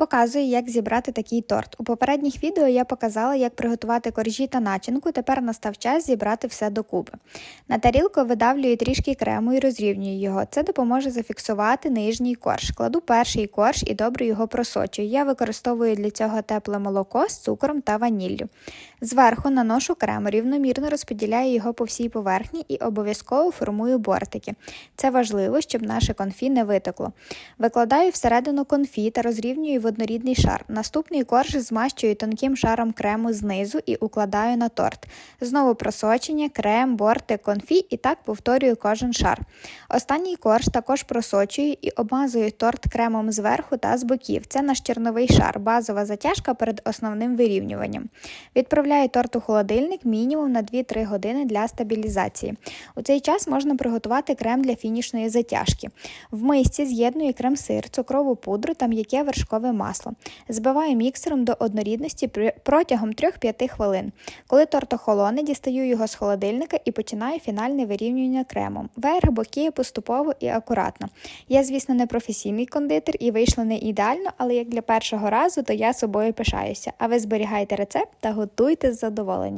Показую, як зібрати такий торт. У попередніх відео я показала, як приготувати коржі та начинку. Тепер настав час зібрати все докупи. На тарілку видавлюю трішки крему і розрівнюю його. Це допоможе зафіксувати нижній корж. Кладу перший корж і добре його просочую. Я використовую для цього тепле молоко з цукром та ваніллю. Зверху наношу крем, рівномірно розподіляю його по всій поверхні і обов'язково формую бортики. Це важливо, щоб наше конфі не витекло. Викладаю всередину конфі та розрівнюю однорідний шар. Наступний корж змащую тонким шаром крему знизу і укладаю на торт. Знову просочення, крем, бортик, конфі і так повторюю кожен шар. Останній корж також просочую і обмазую торт кремом зверху та з боків. Це наш черновий шар, базова затяжка перед основним вирівнюванням. Відправляю торт у холодильник мінімум на 2-3 години для стабілізації. У цей час можна приготувати крем для фінішної затяжки. В мисці з'єдную крем-сир, цукрову пудру та м'яке вершкове масло. Збиваю міксером до однорідності протягом 3-5 хвилин. Коли торт охолоне, дістаю його з холодильника і починаю фінальне вирівнювання кремом. Верх, бокіє поступово і акуратно. Я, звісно, не професійний кондитер і вийшло не ідеально, але як для першого разу, то я собою пишаюся. А ви зберігайте рецепт та готуйте з задоволенням.